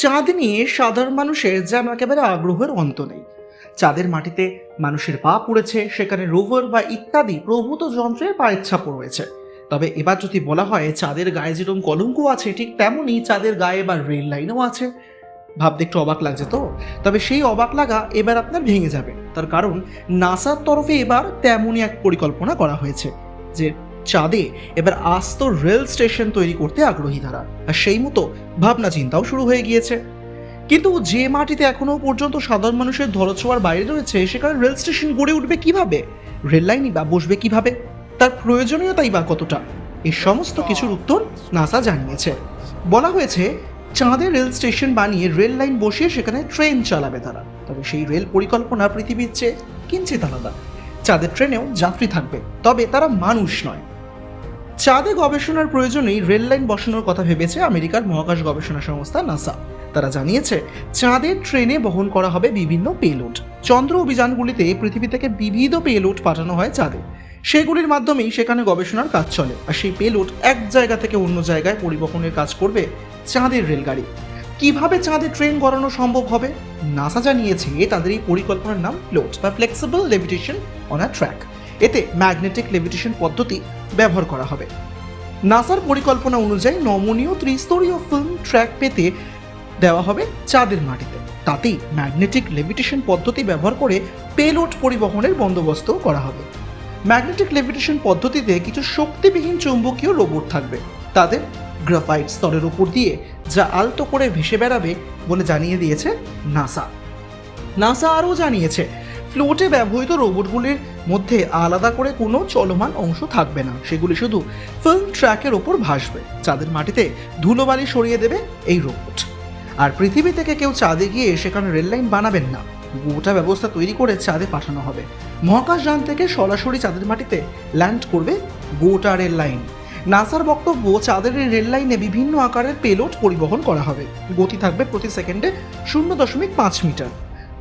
চাঁদ নিয়ে সাধারণ মানুষের যেন একেবারে আগ্রহের অন্ত নেই। চাঁদের মাটিতে মানুষের পা পড়েছে, সেখানে রোভার বা ইত্যাদি প্রভূত যন্ত্রের পায়ের ছাপও রয়েছে। তবে এবার যদি বলা হয় চাঁদের গায়ে যেরকম কলঙ্ক আছে, ঠিক তেমনই চাঁদের গায়ে বা রেল লাইনও আছে। ভাবতে একটু অবাক লাগছে তো? তবে সেই অবাক লাগা এবার আপনার ভেঙে যাবে। তার কারণ, নাসার তরফে এবার তেমনই এক পরিকল্পনা করা হয়েছে, যে চাঁদে এবার আস্ত রেল স্টেশন তৈরি করতে আগ্রহী তারা। আর সেই মতো ভাবনা চিন্তাও শুরু হয়ে গিয়েছে। কিন্তু যে মাটিতে এখনও পর্যন্ত সাধারণ মানুষের ধরছোয়ার বাইরে রয়েছে, সেখানে রেল স্টেশন গড়ে উঠবে কীভাবে? রেল লাইনই বা বসবে কীভাবে? তার প্রয়োজনীয়তাই বা কতটা? এই সমস্ত কিছুর উত্তর নাসা জানিয়েছে। বলা হয়েছে, চাঁদে রেল স্টেশন বানিয়ে রেল লাইন বসিয়ে সেখানে ট্রেন চালাবে তারা। তবে সেই রেল পরিকল্পনা পৃথিবীর চেয়ে কিঞ্চিত আলাদা। চাঁদের ট্রেনেও যাত্রী থাকবে, তবে তারা মানুষ নয়। চাঁদে গবেষণার প্রয়োজনেই রেল লাইন বসানোর কথা ভেবেছে আমেরিকার মহাকাশ গবেষণা সংস্থা নাসা। তারা জানিয়েছে চাঁদের ট্রেনে বহন করা হবে বিভিন্ন পেলোড। চন্দ্র অভিযানগুলিতে পৃথিবী থেকে বিবিধ পেলোড পাঠানো হয় চাঁদে। সেগুলির মাধ্যমেই সেখানে গবেষণার কাজ চলে। আর সেই পেলোড এক জায়গা থেকে অন্য জায়গায় পরিবহনের কাজ করবে চাঁদের রেলগাড়ি। কীভাবে চাঁদে ট্রেন গড়ানো সম্ভব হবে? নাসা জানিয়েছে, তাদের এই পরিকল্পনার নাম ফ্লোট বা flexible levitation on a track এতে ম্যাগনেটিক লেভিটেশন পদ্ধতি ব্যবহার করা হবে। নাসার পরিকল্পনা অনুযায়ী নমনীয় ত্রিস্তরীয় ফিল্ম ট্র্যাক পেতে দেওয়া হবে চাঁদের মাটিতে। তাতেই ম্যাগনেটিক লেভিটেশন পদ্ধতি ব্যবহার করে পেলোড পরিবহনের বন্দোবস্তও করা হবে। ম্যাগনেটিক লেভিটেশন পদ্ধতিতে কিছু শক্তিবিহীন চৌম্বকীয় রোবট থাকবে। তাদের গ্রাফাইট স্তরের উপর দিয়ে যা আলতো করে ভেসে বেড়াবে বলে জানিয়ে দিয়েছে নাসা। নাসা আরও জানিয়েছে, ফ্লোটে ব্যবহৃত রোবটগুলির মধ্যে আলাদা করে কোনো চলমান অংশ থাকবে না। সেগুলি শুধু ফিল্ম ট্র্যাকের ওপর ভাসবে, চাঁদের মাটিতে ধুলোবালি সরিয়ে দেবে এই রোবট আর পৃথিবী থেকে কেউ চাঁদে গিয়ে সেখানে রেললাইন বানাবেন না। গোটা ব্যবস্থা তৈরি করে চাঁদে পাঠানো হবে। মহাকাশযান থেকে সরাসরি চাঁদের মাটিতে ল্যান্ড করবে গোটা রেল লাইন। নাসার বক্তব্য, চাঁদের রেল লাইনে বিভিন্ন আকারের পেলোড পরিবহন করা হবে। গতি থাকবে প্রতি সেকেন্ডে শূন্য দশমিক পাঁচ মিটার।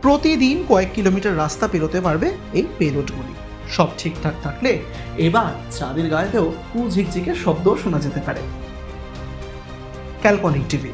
প্রতিদিন কয়েক কিলোমিটার রাস্তা পেরোতে পারবে এই পেলোডগুলি। সব ঠিকঠাক থাকলে এবার চাঁদের গায়েতেও কু ঝিকঝিকের শব্দ শোনা যেতে পারে। ক্যালকনিক টিভি।